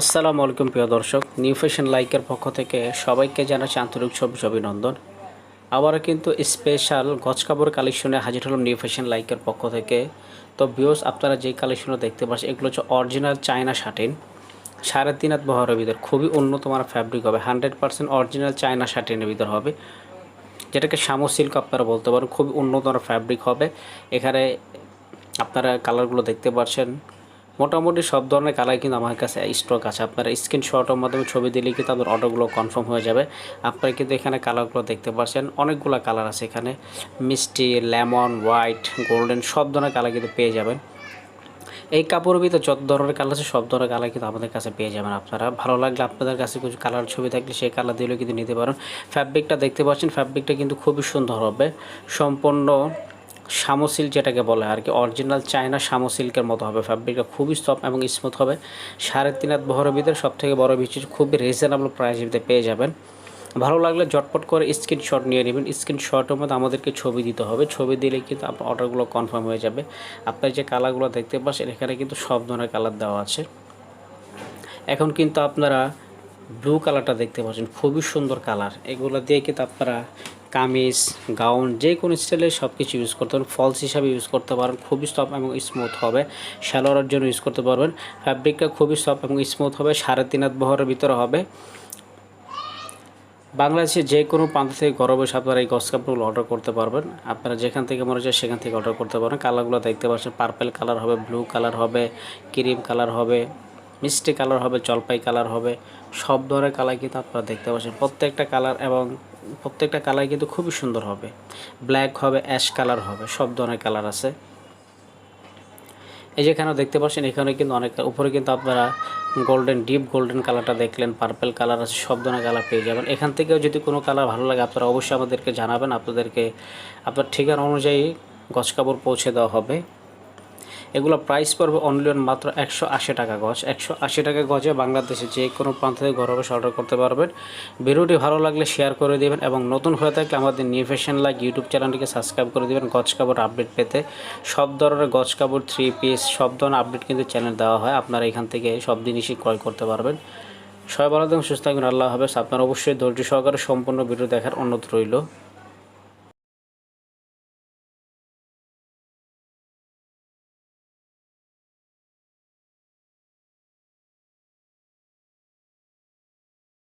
আসসালামু আলাইকুম প্রিয় দর্শক নিউ ফ্যাশন লাইকের পক্ষ থেকে সবাইকে জানাচ্ছি আন্তরিক ছবি অভিনন্দন। আবারও কিন্তু স্পেশাল গজ কাপড় কালেকশনে হাজির হলাম নিউ ফ্যাশন লাইকের পক্ষ থেকে। তো বিয়স আপনারা যেই কালেকশনও দেখতে পাচ্ছেন, এগুলো হচ্ছে অরিজিনাল চায়না শাটিন সাড়ে তিন হাত বহরের ভিতর, খুবই উন্নত মানের ফ্যাব্রিক হবে হান্ড্রেড পার্সেন্ট অরিজিনাল চায়না শাটিনের ভিতর হবে। যেটাকে শামো সিল্ক আপনারা বলতে পারেন, খুবই উন্নত ফ্যাব্রিক হবে। এখানে আপনারা কালারগুলো দেখতে পাচ্ছেন। মোটামুটি সব ধরনের কালার কিন্তু আমার কাছে স্টক আছে। আপনারা স্ক্রিনশটের মাধ্যমে ছবি দিলে কিন্তু আপনার অর্ডারগুলো কনফার্ম হয়ে যাবে। আপনারা কিন্তু এখানে কালারগুলো দেখতে পাচ্ছেন। অনেকগুলো কালার আছে এখানে। মিষ্টি লেমন হোয়াইট গোল্ডেন সব ধরনের কালার কিন্তু পেয়ে যাবেন। এই কাপড়ের ভিতরে যত ধরনের কালার আছে, সব ধরনের কালার কিন্তু আমাদের কাছে পেয়ে যাবেন আপনারা। ভালো লাগলে আপনাদের কাছে কিছু কালার ছবি থাকলে সেই কালার দিলেও কিন্তু নিতে পারেন। ফ্যাব্রিকটা দেখতে পাচ্ছেন। ফ্যাব্রিকটা কিন্তু খুবই সুন্দর হবে। সম্পূর্ণ শামসিল্ক যেটাকে বলে আর কি, অরিজিনাল চায়না শামসিল্কের মতো হবে ফ্যাব্রিকটা খুবই সফট এবং স্মুথ হবে। সাড়ে তিন হাত বহরের ভিতরে সব থেকে বড় বিষয় খুবই রিজনেবল প্রাইসের ভিতরে পেয়ে যাবেন। ভালো লাগলে জটপট করে স্ক্রিনশট নিয়ে নেবেন। স্ক্রিনশটের মধ্যে আমাদেরকে ছবি দিতে হবে। ছবি দিলে কিন্তু আপনার অর্ডারগুলো কনফার্ম হয়ে যাবে। আপনার যে কালারগুলো দেখতে পাচ্ছেন, এখানে কিন্তু সব ধরনের কালার দেওয়া আছে। এখন কিন্তু আপনারা ব্লু কালারটা দেখতে পাচ্ছেন, খুবই সুন্দর কালার এগুলো দিয়ে কিন্তু আপনারা কামিজ, গাউন, যে কোনো স্টাইলে সব কিছু ইউজ করতে পারেন ফলস হিসাবে ইউজ করতে পারেন খুবই সফট এবং স্মুথ হবে। শ্যালোয়ারের জন্য ইউজ করতে পারবেন। ফ্যাব্রিকটা খুবই সফট এবং স্মুথ হবে, সাড়ে তিন হাত বহরের ভিতরে হবে। বাংলাদেশে যে কোনো প্রান্ত থেকে ঘরে বসে আপনারা এই গস কাপড়গুলো অর্ডার করতে পারবেন। আপনারা যেখান থেকে মনে হচ্ছে সেখান থেকে অর্ডার করতে পারবেন। কালারগুলো দেখতে পাচ্ছেন পার্পেল কালার হবে ব্লু কালার হবে ক্রিম কালার হবে। মিষ্টি কালার হবে, জলপাই কালার হবে, সব ধরনের কালার কিন্তু আপনারা দেখতে পাচ্ছেন। প্রত্যেকটা কালার এবং প্রত্যেকটা কালার কিন্তু খুবই সুন্দর হবে। ব্ল্যাক হবে অ্যাশ কালার হবে, সব ধরনের কালার আছে। এই যেখানে দেখতে পাচ্ছেন, এখানে কিন্তু অনেক উপরে কিন্তু আপনারা গোল্ডেন ডিপ গোল্ডেন কালারটা দেখলেন পার্পেল কালার আছে, সব ধরনের কালার পেয়ে যাবেন। এখান থেকেও যদি কোনো কালার ভালো লাগে, আপনারা অবশ্যই আমাদেরকে জানাবেন। আপনাদেরকে, আপনার ঠিকানা অনুযায়ী গছ কাপড় পৌঁছে দেওয়া হবে। এগুলো প্রাইস পড়বে অনলি মাত্র একশো আশি টাকা গজ। একশো আশি টাকা গজে বাংলাদেশে যে কোনো প্রান্ত থেকে ঘরে বসে অর্ডার করতে পারবেন। ভিডিওটি ভালো লাগলে শেয়ার করে দেবেন এবং নতুন হয়ে থাকলে আমাদের নিউ ফ্যাশন লাইক ইউটিউব চ্যানেলটিকে সাবস্ক্রাইব করে দেবেন। গজ কাপড় আপডেট পেতে সব ধরনের গজ কাপড় থ্রি পিস সব ধরনের আপডেট কিন্তু চ্যানেল দেওয়া হয়। আপনারা এখান থেকে সব জিনিসই ক্রয় করতে পারবেন। সবাই ভালো থাকুন সুস্থ থাকবেন। আল্লাহ হাফেজ। আপনার অবশ্যই ধৈর্য সহকারে সম্পূর্ণ ভিডিও দেখার অনুরোধ রইল।